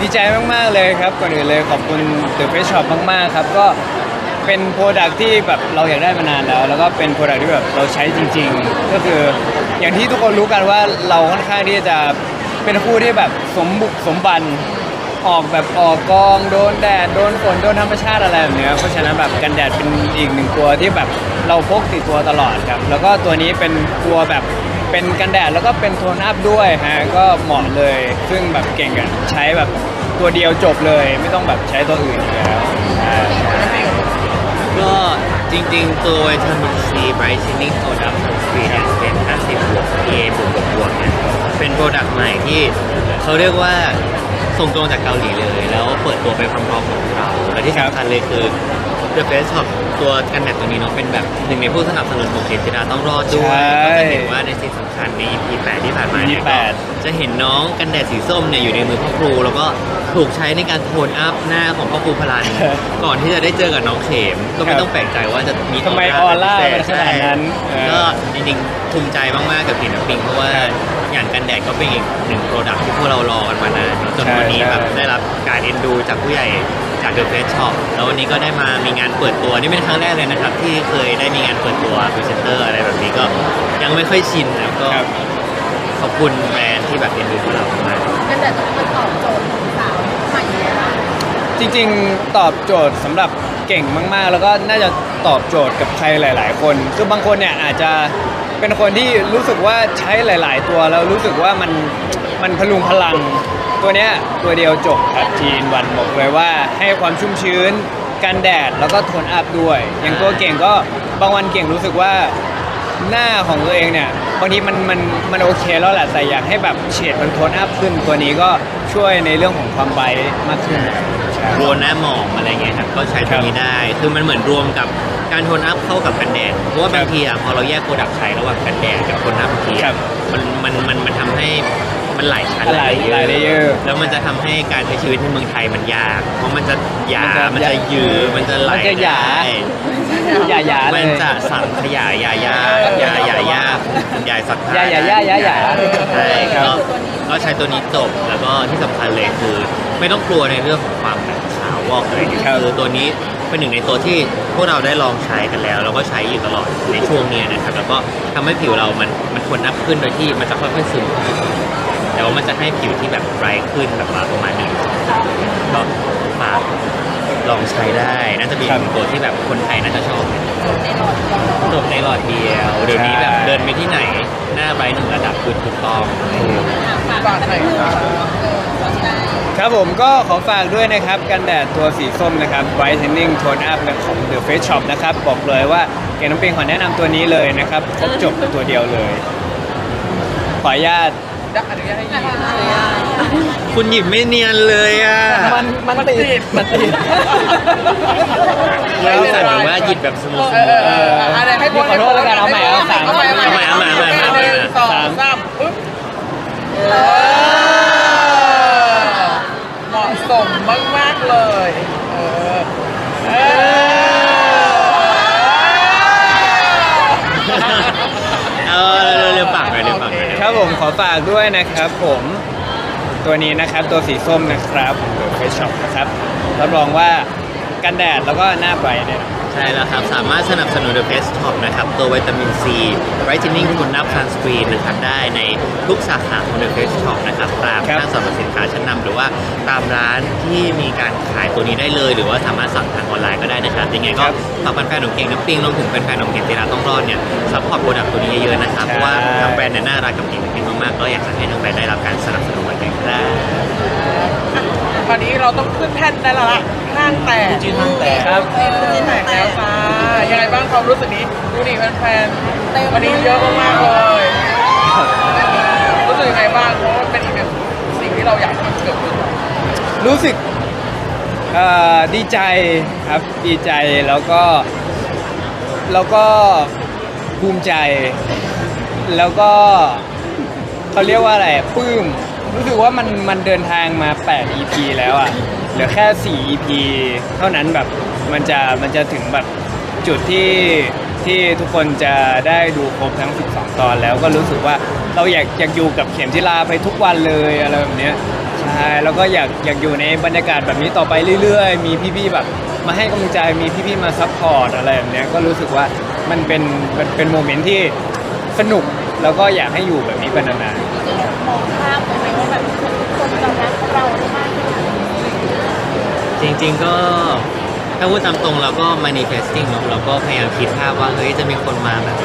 ดีใจมาก ๆ เลยครับ ก่อนอื่นเลยขอบคุณ The Face Shop มาก ๆ ครับ ก็เป็นโปรดักที่แบบเราอยากได้มานานแล้ว แล้วก็เป็นโปรดักที่แบบเราใช้จริง ๆ ก็คืออย่างที่ทุกคนรู้กันว่าเราค่อนข้างที่จะเป็นคู่ที่แบบสมบุกสมบันออกแบบออกกองโดนแดดโดนฝนโดนธรรมชาติอะไรแบบเนี้ยเพราะฉะนั้นแบบกันแดดเป็นอีกหนึ่งตัวที่แบบเราพกติดตัวตลอดครับ แล้วก็ตัวนี้เป็นตัวแบบเป็นกันแดดแล้วก็เป็นโทนอัพด้วยฮะก็เหมาะเลย ซึ่งแบบเก่งอะใช้แบบ ตัวเดียวจบเลยไม่ต้องแบบใช้ตัวอื่นอีกแล้วก็จริงๆ ตัววิตามินซี brightening soda sunscreen เนี่ยเป็น 50บวก PA บวกบวกบวกเนี่ยเป็นโปรดักต์ใหม่ที่เขาเรียกว่าส่งตรงจากเกาหลีเลย แล้วเปิดตัวไปพร้อมๆกับเราและที่สำคัญเลยคือ The Face Shop ตัวกันแดดตัวนี้เนาะเป็นแบบหนึ่งในผู้สนับสนุนของเจนจิดาต้องรอดด้วยก็จะเห็นว่าในซีนสำคัญใน EP 8ที่ผ่านมาเนี่ยก็จะเห็นน้องกันแดดสีส้มเนี่ยอยู่ในมือพ่อครู แล้วก็ถูกใช้ในการโทนอัพหน้าของพ่อครูพลันก่อนที่จะได้เจอกับน้องเข็มก็ไม่ต้องแปลกใจว่าจะมีทำไมออร่ามันขนาดนั้นเออก็จริงๆภูมิใจมากๆกับกลิ่นน้ำปิงเพราะว่าอย่างกันแดดก็เป็นอีกหนึ่งโปรดักที่พวกเรารอกันมานานเนอะจนใช่วันนี้แบบใช่ได้รับการเอ็นดูจากผู้ใหญ่ จาก The Face Shop แล้ววันนี้ก็ได้มามีงานเปิดตัวนี่เป็นครั้งแรกเลยนะครับ ที่เคยได้มีงานเปิดตัวพรีเซนเตอร์อะไรแบบนี้ก็ยังไม่ค่อยชินนะก็ครับ ขอบคุณแบรนด์ที่แบบเอ็นดูพวกเรามากกันแดดต้องมันตอบโจทย์ของสาวใหม่เลยนะจริงๆ ตอบโจทย์สำหรับเก่งมากๆ แล้วก็น่าจะตอบโจทย์กับใครหลาย ๆ คน คือบางคนเนี่ยอาจจะเป็นคนที่รู้สึกว่าใช้หลาย ๆ ตัวแล้วรู้สึกว่ามันมันพลุงพลัง ตัวเนี้ยตัวเดียวจบครับจีนวันบอกเลยว่าให้ความชุ่มชื้น กันแดดแล้วก็โทนอัพด้วย อย่างตัวเก่งก็บางวันเก่งรู้สึกว่าหน้าของตัวเองเนี่ยบางทีมันมันมันโอเคแล้วแหละแต่อยากให้แบบเฉดมันโทนอัพขึ้นตัวนี้ก็ช่วยในเรื่องของความไบรท์มากขึ้นใช่รวนหน้าหมองอะไรเงี้ยครับก็ใช้ตัวนี้ได้ คือมันเหมือนรวมกับการโทนอัพเข้ากับกันแดดเพราะว่าบางทีอะพอเราแยกโปรดักต์ใช้ระหว่างกันแดดกับโทนอัพบางทีครัอะบมันมันมันมันทำให้ มันหลายชั้นหลายหลาย layer แล้วมันจะทำให้การใช้ชีวิตในเมืองไทยมันยาก เพราะมันจะหยา มัมันนจะจะหยือมันจะไหลมันจะหยา ได้อย่าอย่าเลมัยนจะสั่งขยายยายายายายาคุณยายสักผ้อย่าอย่าอย่าอย่าอย่าใช่ครับ ก็ก็ใช้ตัวนี้จบแล้วก็ที่สำคัญเลยคือ ไม่ต้องกลัวในเรื่องของความแบบขาววอกเลยคือตัวนี้เป็นหนึ่งในตัวที่พวกเราได้ลองใช้กันแล้วแล้วก็ใช้อยู่ตลอดในช่วงเนี้ยนะครับ แล้วก็ทำให้ผิวเรามันมันทนอัพขึ้นโดยที่มันจะค่อยๆซึม แต่ว่ามันจะให้ผิวที่แบบไบรท์ขึ้นแบบว่าประมาณหนึ่งก็ฝากลองใช้ได้น่าจะเป็นครับตัวที่แบบคนไทยน่าจะชอบในหลอดเดียวจบในหลอดเดียวเดี๋ยวนี้แบบใช่เดินไปที่ไหน หน้าไบรท์หนึ่งระดับคือถูกต้องอะฝากกันหน่อยค่ะเออสนใจครับผมก็ขอฝากด้วยนะครับกันแดดตัวสีส้มนะครับ Brightening Tone Up ของ The Face Shop นะครับ บอกเลยว่าเก่งน้ำปิงขอแนะนำตัวนี้เลยนะครับ ครบจบตัวเดียวเลย ขออนุญาต ดักอนุญาตให้ยิงคุณหยิบไม่เนียนเลยอะมันมันติดมันติดไม่รู้สึกว่าหยิบแบบสมูทเออเออเอออะไรให้ขอโทษแล้วกันเอาใหม่เอาสามเอาใหม่เอาใหม่เอาใหม่เอาใหม่เอาใหม่หนึ่งสองสามปึ๊บเออเหมาะสมมากๆเลย เออเออ เออเร็วๆปากหน่อยเร็วปากหน่อย ครับผม ขอฝากด้วยนะครับผมตัวนี้นะครับตัวสีส้มนะครับเดอะเฟซช็อปนะครับรับรองว่ากันแดดแล้วก็หน้าไบรท์เนี่ย ใช่แล้วครับ สามารถสนับสนุน The Face Shop นะครับ ตัววิตามิน C Brightening คุณนับ Sunscreen นะครับ ได้ในทุกสาขาของ The Face Shop นะครับ ตามครับห้างสรรพสินค้าชั้นนำหรือว่าตามร้านที่มีการขายตัวนี้ได้เลย หรือว่าสามารถสั่งทางออนไลน์ก็ได้นะครับ ยังไงก็ฝากแฟนๆของเก่งน้ำปิงรวมถึงแฟนๆของเก่งเตลาต้องรอดเนี่ยซัพพอร์ตโปรดักต์ตัวนี้เยอะๆนะครับ เพราะว่าทางแบรนด์เนี่ยน่ารักกับเก่งน้ำปิงมากๆ ก็อยากจะให้ทางแบรนด์ได้รับการสนับสนุนเหมือนกันครับตอนนี้เราต้องขึ้นแท่นได้แล้วล่ะห้างแตกจีนห้างแตกครับจีนแตกแล้วจ้ายังไงบ้างความรู้สึกนี้ดูดิแฟนๆวันนี้เยอะมากๆเลยรู้สึกยังไงบ้างเพราะว่าเป็นอีกหนึ่งสิ่งที่เราอยากให้มันเกิดขึ้นรู้สึกเอ่อดีใจครับดีใจแล้วก็แล้วก็ภูมิใจ แล้วก็เขาเรียกว่าอะไรปลื้มรู้สึกว่ามันมันเดินทางมา 8 EP แล้วอะ่ะเหลือแค่ 4 EP เท่านั้นแบบ มันจะมันจะถึงแบบจุดที่ที่ทุกคนจะได้ดูครบทั้ง 12 ตอนแล้วก็รู้สึกว่าเราอยากอยากอยู่กับเข็มทิลาไปทุกวันเลยอะไรแบบเนี้ยใช่ใช่แล้วก็อยากอยากอยู่ในบรรยากาศแบบนี้ต่อไปเรื่อยๆ มีพี่ๆแบบมาให้กำลังใจมีพี่ๆมาซัพพอร์ตอะไรแบบเนี้ยก็รู้สึกว่ามันเป็นเป็นเป็นโมเมนต์ที่สนุกแล้วก็อยากให้อยู่แบบนี้ไปนานมองภาพไปว่าแบบคนจะรักเราได้มากขนาดนี้จริง ๆ ก็ ถ้าพูดตามตรงเราก็ manifesting เนอะเราก็พยายามคิดภาพว่าเฮ้ยจะมีคนมาแบบ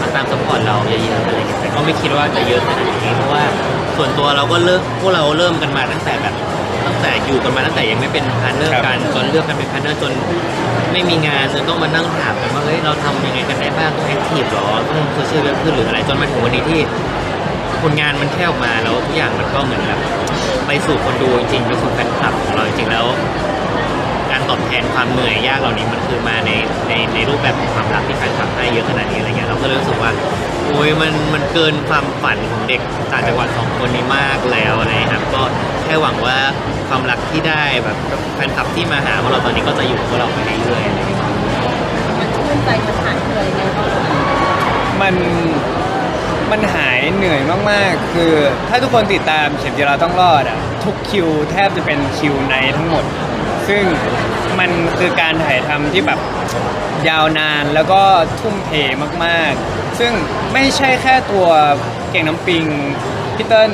มาตามสปอร์ตเราเยอะๆอะไรอย่างเงี้ยแต่ก็ไม่คิดว่าจะเยอะขนาดนี้เพราะว่าส่วนตัวเราก็เลิกพวกเราเริ่มกันมาตั้งแต่แบบตั้งแต่อยู่กันมาตั้งแต่ยังไม่เป็นพาร์ทเนอร์กันจนเลือกกันเป็นพาร์ทเนอร์จนไม่มีงานจนต้องมานั่งถามกันว่าเฮ้ยเราทำยังไงกันได้บ้างต้องแอคทีฟหรอต้องโซเชียลเว็บขึ้นหรืออะไรจนมาถึงวันนี้ที่ผลงานมันแค่ออกมาแล้วทุกอย่างมันก็เหมือนแบบไปสู่คนดูจริงๆไปสู่แฟนคลับของเราจริงๆแล้วการ ตอบแทนความเหนื่อยยากเหล่านี้มันคือมาในในในรูปแบบของความรักที่แฟนคลับให้เยอะขนาดนี้อะไรเงี้ยเราก็เลยรู้สึกว่าโอ้ยมันมันเกินความฝันของเด็กต่างจังหวัดสองคนนี้มากแล้วนะครับ ก็แค่หวังว่าความรักที่ได้แบบแฟนคลับที่มาหาพวกเราตอนนี้ก็จะอยู่กับเราไปเรื่อยๆอะไรเงี้ยมันชื่นใจมันหายเหนื่อยไงมันมันหายเหนื่อยมากๆ คือถ้าทุกคนติดตามเข็มจีราต้องรอดอะทุกคิวแทบจะเป็นคิวในทั้งหมด ซึ่ง มันคือการถ่ายทำที่แบบยาวนานแล้วก็ทุ่มเทมากๆ ซึ่งไม่ใช่แค่ตัวเก่งน้ำปิงพี่เติ้ล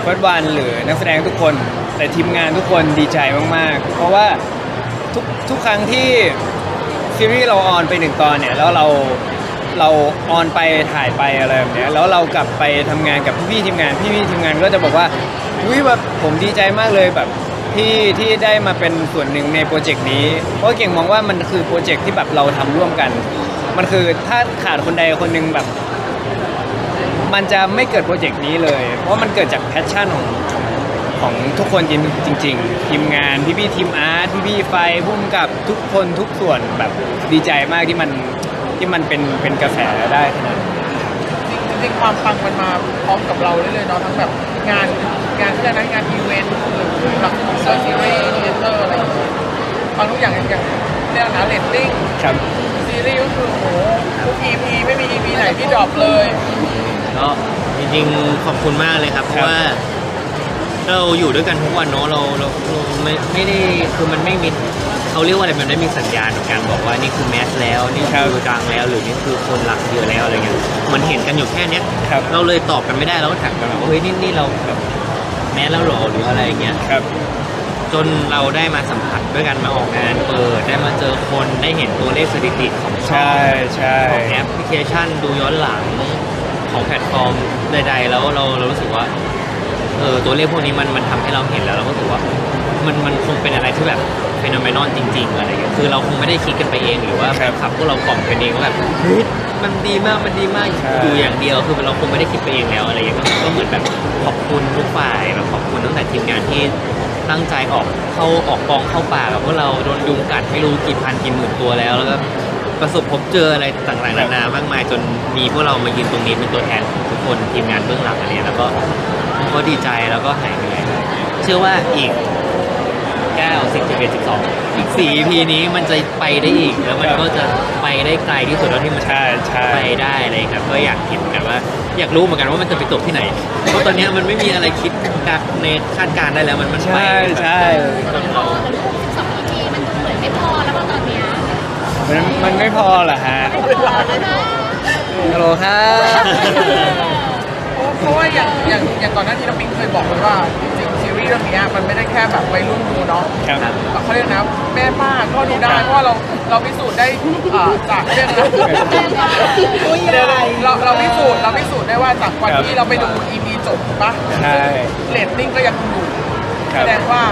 เฟิร์สวันหรือนักแสดงทุกคน แต่ทีมงานทุกคนดีใจมากๆ เพราะว่าทุกทุกครั้งที่ ซีรีส์เราออนไปหนึ่งตอนเนี่ยแล้วเราเราออนไปถ่ายไปอะไรแบบเนี้ยแล้วเรากลับไปทำงานกับพี่ๆทีมงานพี่ๆทีมงานก็จะบอกว่าอุ้ยแบบผมดีใจมากเลยแบบ ที่ที่ได้มาเป็นส่วนหนึ่งในโปรเจกต์นี้ เพราะเก่งมองว่ามันคือโปรเจกต์ที่แบบเราทำร่วมกัน มันคือถ้าขาดคนใดคนหนึ่งแบบ มันจะไม่เกิดโปรเจกต์นี้เลย เพราะมันเกิดจากแพชชั่นของของทุกคนจริงจริงทีมงานพี่ๆทีมอาร์ตพี่ๆไฟพุ่มกับทุกคนทุกส่วนแบบดีใจมากที่มันที่มันเป็นเป็นกระแสได้ขนาดจริงความปังมันมาพร้อมกับเราเลยๆเนาะทั้งแบบงานงานที่ได้งานอีเวนต์หรือ แบบเซอร์ซีรีส์ดีเตอร์อะไรอย่างเงี้ยฟังทุกอย่างอย่างเรื่องนะเรตติ้งครับซีรีส์ก็คือโหทุก EP ไม่มี EP ไหนที่ดรอปเลยก็จริงๆขอบคุณมากเลยครับ เพครับราะว่า เราอยู่ด้วยกันทุกวันเนาะเราเราเราไม่ไม่ได้คือมันไม่มีเขาเรียกว่าอะไรมันไม่มีสัญญาณของการบอกว่านี่คือแมสแล้วนี่คือดังแล้วหรือนี่คือคนหลักเยอะแล้วอะไรเงี้ยมันเห็นกันอยู่แค่เนี้ยครับ เราเลยตอบกันไม่ได้เราก็ถามกันว่าเฮ้ยนี่นี่เราแบบแม สแล้วเหรอหรืออะไรเงี้ย ครับ จนเราได้มาสัมผัสด้วยกันมาออกงานเปิดได้มาเจอคนได้เห็นตัวเลขสถิติของช่องใช่ใช่ ของแอปพลิเคชันดูย้อนหลังของแพลตฟอร์มใดๆ แล้วเราเรารู้สึกว่าเออตัวเลขพวกนี้มันมันทำให้เราเห็นแล้วเราก็รู้สึกว่า มันมันคงเป็นอะไรที่แบบ เฟน o เมนอนจริง ๆ อะไรเงี้ยคือเราคงไม่ได้คิดกันไปเองหรือว่าแฟนคลับพวกเรากล่อมกันเองว่าแบบเฮ้ยมันดีมากมันดีมากใช่อยู่อย่างเดียวคือเราคงไม่ได้คิดไปเองแล้วอะไรเงี้ยก็ก็เหมือนแบบขอบคุณทุกฝ่ายแบบขอบคุณตั้งแต่ทีมงานที่ตั้งใจออกเข้าออกกองเข้าป่ากับพวกเราโดนยุงกัดไม่รู้กี่พันกี่หมื่นตัวแล้วแล้วก็ประสบพบเจออะไรต่างๆนานามากมายจนมีพวกเรามายืนตรงนี้เป็นตัวแทนของทุกคนทีมงานเบื้องหลังอะไรเงี้ยแล้วก็ก็ดีใจแล้วก็หายเหนื่อย เชื่อว่าอีก9 10 11 12 อีก4 EP นี้มันจะไปได้อีก แล้วมันก็จะไปได้ไกลที่สุดแล้วที่มันใช่ใช่ ไปได้อะไรครับ ก็อยากเห็นเหมือนกันว่า อยากรู้เหมือนกันว่ามันจะไปจบที่ไหน เพราะตอนเนี้ยมันไม่มีอะไรคิดการในคาดการณ์ได้แล้วมันมันไปใช่ใช่มันพอแต่ลูกสอง EP มันเหมือนไม่พอแล้วตอนเนี้ยมันมันไม่พอเหรอฮะไม่พอแล้วนะฮัลโหลครับเพราะเพราะว่าอย่างอย่างอย่างก่อนหน้าที่น้องปิงเคยบอกไว้ว่าจ ริงๆซีรีส์เรื่องเนี้ยมันไม่ได้แค่แบบวัยรุ่นดูเนาะครับ เขาเรียกนะแม่ป้าก็ดูได้เพราะว่าเราเราพิสูจน์ได้อ่าจากเรื่องนะตัวใหญ่เราเราพิสูจน์เราพิสูจน์ได้ว่าจากวันครับที่เราไปดู EP จบถูกปะใช่เรตติ้งก็ยังดูครัแสบดงว่า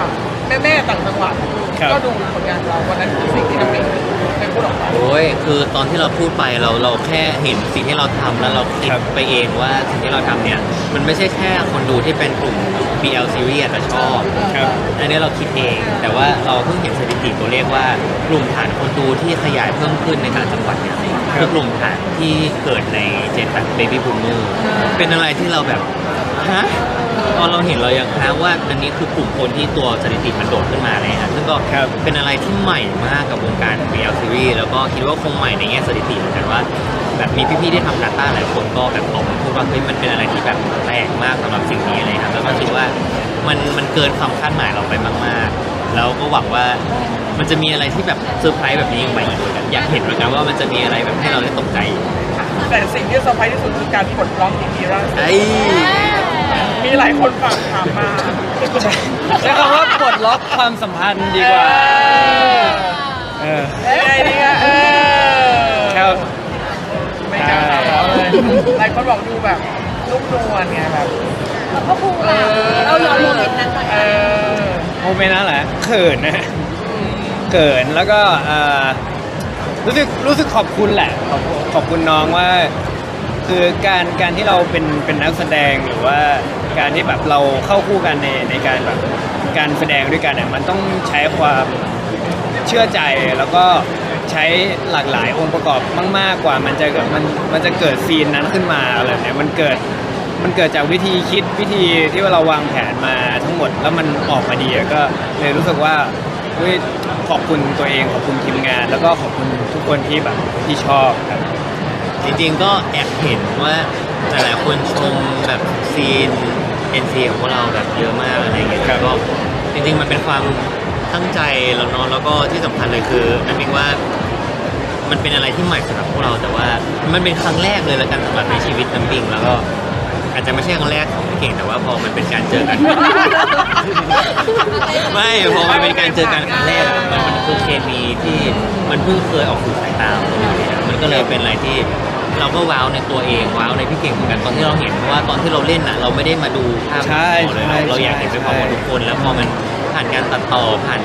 แม่แม่ๆต่างจังหวัดครับ ก็ดูผลงานเราวันนั้นคือสิ่งที่น้องปิงเคย พูดออกมา โอ้ยคือตอนที่เราพูดไปเราเราแค่เห็นสิ่งที่เราทำแล้วเราคิดครับไปเองว่าสิ่งที่เราทำเนี่ย มันไม่ใช่แค่คนดูที่เป็นกลุ่ม BL series อาจจะชอบ ครับ อันนี้เราคิดเอง แต่ว่าเราเพิ่งเห็นสถิติตัวเลขว่ากลุ่มฐานคนดูที่ขยายเพิ่มขึ้นในแต่ละจังหวัดเนี่ยคือกลุ่มฐานที่เกิดในเจนแบบเบบี้บูมเมอร์เป็นอะไรที่เราแบบฮะ ตอนเราเห็นเรายังฮะว่าอันนี้คือกลุ่มคนที่ตัวสถิติมันโดดขึ้นมาเลยฮะซึ่งก็ครับ เป็นอะไรที่ใหม่มากกับวงการ BL series แล้วก็คิดว่าคงใหม่ในแง่สถิติเหมือนกันว่า แบบมีพี่ๆที่ทำ Data หลายคนก็แบบออกมาพูดว่าเฮ้ยมันเป็นอะไรที่แบบแปลกมากสำหรับสิ่งนี้เลยครับแล้วก็คิดว่าเอมันมันเกินความคาดหมายเราไปมากๆ แล้วก็หวังว่ามันจะมีอะไรที่แบบเซอร์ไพรส์แบบนี้ออกมาอีกเหมือนกันอยากเห็นเหมือนกันว่ามันจะมีอะไรแบบให้เราได้ตกใจแต่สิ่งที่เซอร์ไพรส์ที่สุดคือการปลดล็อกอีพีล่าสุดไอ้ มีหลายคนฝากถามมา ใช้คำว่าปลดล็อกความสัมพันธ์ดีกว่า เออยังไงดีอะเออครับ ไม่กล้าถามเราเลยหลายคนบอกดูแบบนุ่มนวลไงแบบเราก็พูดอะเรายอมโมเมนต์นั้นหน่อยเออโมเมนต์นั้นแหละเขินนะเขินแล้วก็เอ่อรู้สึกรู้สึกขอบคุณแหละ ขอบขอบคุณน้องว่า คือการการที่เราเป็นเป็นนักแสดงหรือว่า การที่แบบเราเข้าคู่กันในในการแบบการแสดงด้วยกันเนี่ยมันต้องใช้ความเชื่อใจแล้วก็ใช้หลากหลายองค์ประกอบมาก ๆ กว่ามันจะมันมันจะเกิดซีนนั้นขึ้นมาอะไรแบบเนี้ยมันเกิดมันเกิดจากวิธีคิดวิธีที่ว่าเราวางแผนมาทั้งหมดแล้วมันออกมาดีก็เลยรู้สึกว่าเฮ้ยขอบคุณตัวเองขอบคุณทีมงาน แล้วก็ขอบคุณทุกคนที่แบบที่ชอบครับจริงๆก็แอบเห็นว่าหลายๆคนชมแบบซีน NC ของพวกเราแบบเยอะมากอะไรเงี้ยครับ ก็จริงๆมันเป็นความตั้งใจแล้วเนาะแล้วก็ที่สำคัญเลยคือนั่นเองว่า มันเป็นอะไรที่ใหม่สำหรับพวกเราแต่ว่ามันเป็นครั้งแรกเลยละกันสำหรับในชีวิตน้ำปิงแล้วก็อาจจะไม่ใช่ครั้งแรกของพี่เก่งแต่ว่าพอมันเป็นการเจอกัน ไม่พอมันเป็นการเจอกันครั้งแรกอะมันมันคือเคมีที่มันเพิ่งเคยออกสู่สายตาของเราเนี่ยมันก็เลยเป็นอะไรที่ เราก็ว้าวในตัวเองว้าวในพี่เก่งเหมือนกันตอนที่เราเห็นเพราะว่าตอนที่เราเล่นน่ะเราไม่ได้มาดูภาพใช่ของเราเลยใช่เราเราอยากเห็นไปพร้อมกับทุกคน แล้วพอมันผ่านการตัดต่อผ่าน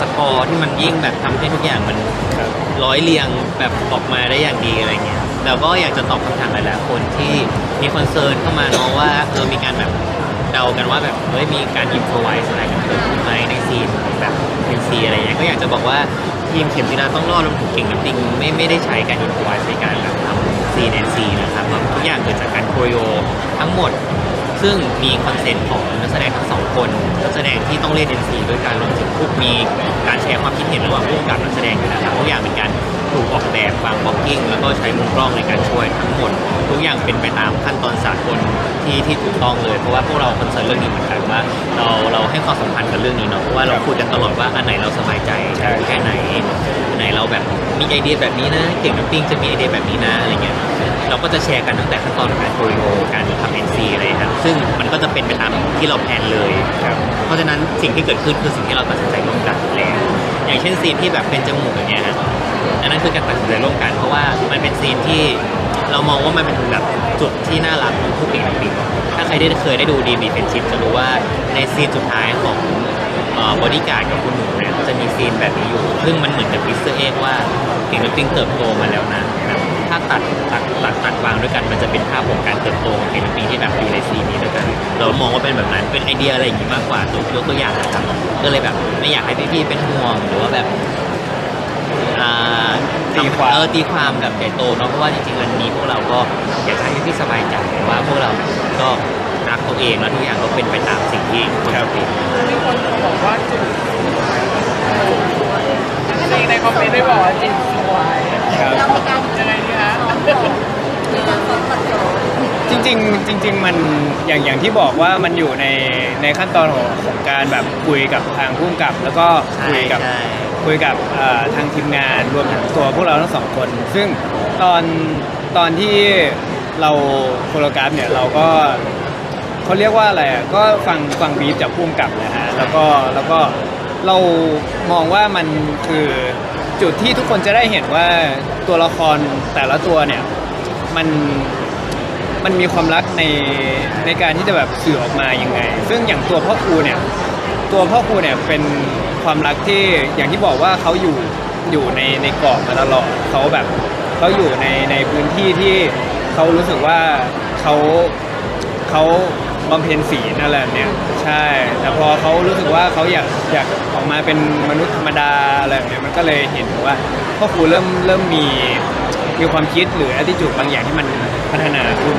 สกอร์ที่มันยิ่งแบบทำให้ทุกอย่างมันครับ ร้อยเรียงแบบออกมาได้อย่างดีอะไรเงี้ยเราก็อยากจะตอบคำถามหลายๆคนที่มีคอนเซิร์นเข้ามาเนาะว่าเออมีการแบบเดากันว่าแบบเฮ้ยมีการอินโฟไวส์อะไรกันเกิดขึ้นไหมในซีนแบบเป็นซีอะไรเงี้ยก็อยากจะบอกว่าทีมเข็มจีราต้องรอดรวมถึงเก่งน้ำปิงไม่ไม่ได้ใช้การอินโฟไวส์ในการแบบทำ ซีแนนซีนะครับทุกอย่างเกิดจากการโครโยทั้งหมด ซึ่งมีคอนเซ็ปต์ของนักแสดงทั้งสองคนนักแสดงที่ต้องเล่น NC ด้วยการรวมถึงพวกมีการแชร์ความคิดเห็นระหว่างผู้กำกับนักแสดงอยู่นะครับทุกอย่างเป็นการถูกออกแบบวางบล็อกกิ้งแล้วก็ใช้มุมกล้องในการช่วยทั้งหมด ทุกอย่างเป็นไปตามขั้นตอนสากล ที่ที่ถูกต้องเลย เพราะว่าพวกเราคอนเซิร์นเรื่องนี้เหมือนกันว่าเราเราให้ความสำคัญกับเรื่องนี้เนาะเพราะว่าเราคุยกันตลอดว่าอันไหนเราสบายใจใช่ แค่ไหนอันไหนเราแบบมีไอเดียแบบนี้นะ เก่งน้ำปิ้งจะมีไอเดียแบบนี้นะอะไรเงี้ยเราก็จะแชร์กันตั้งแต่ขั้นตอนของการโคริโอการทำ NC อะไรครับซึ่งมันก็จะเป็นไปตามที่เราแพลนเลย ครับ เพราะฉะนั้นสิ่งที่เกิดขึ้นคือสิ่งที่เราตัดสินใจร่วมกันแล้ว อย่างเช่นซีนที่แบบเป็นจมูกอย่างเงี้ยฮะอันนั้นคือการตัดสินใจร่วมกัน เพราะว่ามันเป็นซีนที่ เรามองว่ามันเป็นแบบจุดที่น่ารักของผู้เก่งนักบินถ้าใครได้เคยได้ดูดีมีเฟนชิพจะรู้ว่าในซีนสุดท้ายของบอดี้การ์ดกับคุณหนูเนี่ยจะมีซีนแบบนี้อยู่ ซึ่งมันเหมือนกับพิสเตอร์เอกว่าเก่งนักบินเติบโตมาแล้วนะถ้าตัดตัดตัดตัดวางด้วยกันมันจะเป็นภาพของการเติบโตของเก่งนักบินที่แบบอยู่ในซีนนี้ด้วยกัน เรามองว่าเป็นแบบนั้นเป็นไอเดียอะไรอย่างงี้มากกว่าตัวยกตัวอย่างนะครับก็เลยแบบไม่อยากให้พี่ๆเป็นห่วงหรือว่าแบบอ่า ตีความ เออตีความแบบใหญ่โตเนาะเพราะว่าจริงๆวันนี้พวกเราก็อยากจะให้พี่ๆสบายใจว่าพวกเราก็รักตัวเองแล้วทุกอย่างก็เป็นไปตามสิ่งที่ควรจะเป็นมีคนบอกว่าจิตจริงในคอมเมนต์ได้บอกว่าจิตสวยครับเรามีการยังไงดีฮะซ้อมก่อนมีการซ้อมก่อนซ้อมจริงๆจริง ๆ มันอย่างอย่างที่บอกว่ามันอยู่ในในขั้นตอนของของการแบบคุยกับทางผู้กำกับ แล้วก็ใช่คุยกับใช่ คุยกับเอ่อทางทีมงานรวมถึงตัวพวกเราทั้งสองคน ซึ่งตอนตอนที่เราโคโรกราฟเนี่ยเราก็เขาเรียกว่าอะไรอะก็ฟังฟังบีฟจากผู้กำกับนะฮะแล้วก็แล้วก็เรามองว่ามันคือจุดที่ทุกคนจะได้เห็นว่าตัวละครแต่ละตัวเนี่ยมัน มันมีความรักในในการที่จะแบบสื่อออกมายังไง ซึ่งอย่างตัวพ่อครูเนี่ย ตัวพ่อครูเนี่ยเป็นความรักที่อย่างที่บอกว่าเขาอยู่อยู่ในในกรอบมาตลอดเขาแบบเขาอยู่ในในพื้นที่ที่เขารู้สึกว่าเขาเขาบำเพ็ญศีลนั่นแหละเนี่ยใช่ แต่พอเขารู้สึกว่าเขาอยากอยากออกมาเป็นมนุษย์ธรรมดาอะไรแบบเนี้ยมันก็เลยเห็นว่าพ่อครูเริ่มเริ่มมี มีความคิดหรือ attitude บางอย่างที่มันพัฒนาขึ้น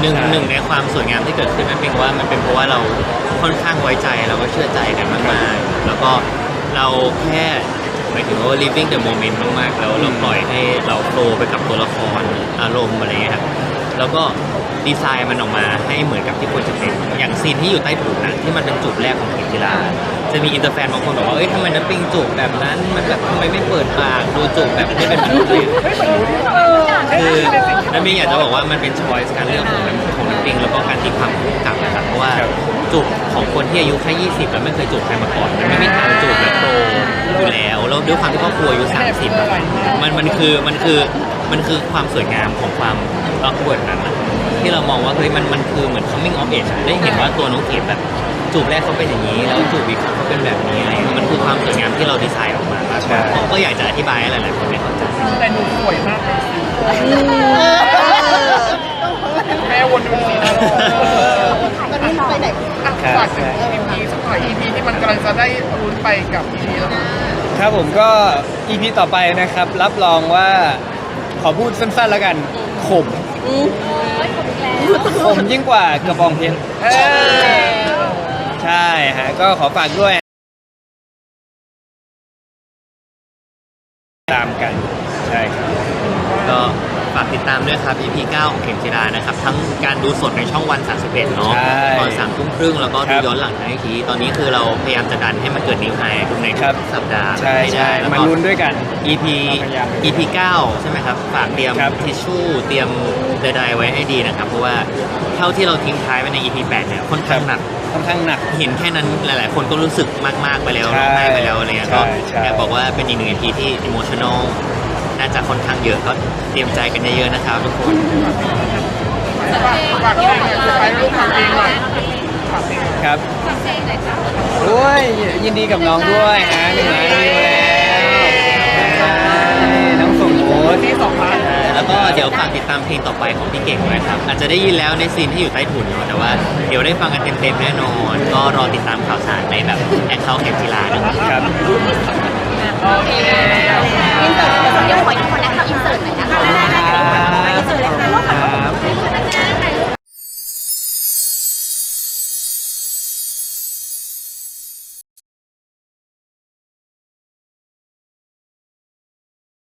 หนึ่งใช่ หนึ่งในความสวยงามที่เกิดขึ้นนั่นเป็นว่ามันเป็นเพราะว่าเราค่อนข้างไว้ใจเราก็เชื่อใจกันมากๆ แล้วก็เราแค่หมายถึงว่า living the moment มากๆ แล้วเราปล่อยให้เราโฟลว์ไปกับตัวละครอารมณ์อะไรอย่างเงี้ยครับแล้วก็ดีไซน์มันออกมาให้เหมือนกับที่ควรจะเป็นอย่างซีนที่อยู่ใต้ถุนนะที่มันเป็นจูบแรกของเข็มจีรา จะมีอินเตอร์แฟนบางคนบอกว่าเอ้ยทำไมน้ำปิงจูบแบบนั้น มันแบบทำไมไม่เปิดปากดูจูบแบบไม่เป็นมนุษย์เลยคือน้ำปิงอยากจะบอกว่ามันเป็นช้อยส์การเลือกของน้ำของน้ำปิงแล้วก็การตีความของผู้กำกับนะครับเพราะว่าครับจูบของคนที่อายุแค่20 แล้วไม่เคยจูบใครมาก่อนมันไม่มีทางจูบแบบโตอยู่แล้วแล้วด้วยความที่ครอบครัวอายุ30อะมันมันคือมันคือมันคือความสวยงามของความรักเวิร์ดนั้นอะที่เรามองว่าเฮ้ยมันมันคือเหมือน coming of age อะได้เห็นว่าตัวน้องเกดแบบ จูบแรกเขาเป็นอย่างนี้ แล้วจูบอีกครั้งเขาเป็นแบบนี้อะไรเงี้ยมันคือความสวยงามที่เราดีไซน์ออกมามากกว่าก็อยากจะอธิบายให้หลายๆคนได้เข้าใจแต่หนูสวยมากเลยแม่วนดูสีนะตอนนี้ไปไหนอะฝากถึง EP สักหน่อย EP ที่มันกำลังจะได้รุ้นไปกับ EP แล้วครับผมก็ EP ต่อไปนะครับ รับรองว่าขอพูดสั้นๆแล้วกันขมขมยิ่งกว่ากระบองเพชรเออ ใช่ฮะก็ขอฝากด้วย ตามกัน ใช่ครับ ก็ฝากติดตามด้วยครับ EP 9 ของเข็มจีรานะครับ ทั้งการดูสดในช่องวัน 31 เนาะใช่ตอนสามทุ่มครึ่งแล้วก็คดูรับย้อนหลังทางไอที ตอนนี้คือเราพยายามจะดันให้มันเกิดนิวไฮทุกในครับทุกสัปดาห์ใช่ให้ใช่ได้แล้วมาก็ ลุ้นด้วยกัน EP พยายาม EP 9 ใช่ไหมครับ ฝากเตรียมครับ ทิชชู่เตรียมใดๆไว้ให้ดีนะครับ เพราะว่าเท่าที่เราทิ้งท้ายไว้ใน EP 8 เนี่ยค่อนข้างหนัก ค่อนข้างหนัก เห็นแค่นั้นหลาย ๆ คนก็รู้สึกมาก ๆ ไปแล้วใช่ร้องไห้ไปแล้วอะไรเงี้ยใช่ก็ใช่อยากบอกว่าเป็นอีกหนึ่ง EP ที่ emotional น่าจะค่อนข้างเยอะก็เตรียมใจกันเยอะๆนะครับทุกคนฝากฝากเพลงหน่อยสุดท้ายลูกฝากเพลงหน่อยฝากเพลงหน่อยครับด้วยยินดีกับน้องด้วยฮะหนึ่งล้านวิ ดี๋ยวฝากติดตามเพลงต่อไปของพี่เก่งด้วยครับ อาจจะได้ยินแล้วในซีนที่อยู่ใต้ถุนเนาะแต่ว่าเดี๋ยวได้ฟังกันเต็มๆแน่นอน ก็รอติดตามข่าวสารในแบบแอคเคาท์เข็มจีลานะครับโอเคอินเสิร์ตเดี๋ยวขออีกคนนะคะอินเสิร์ตหน่อยนะคะอินเสิร์ตเลยค่ะ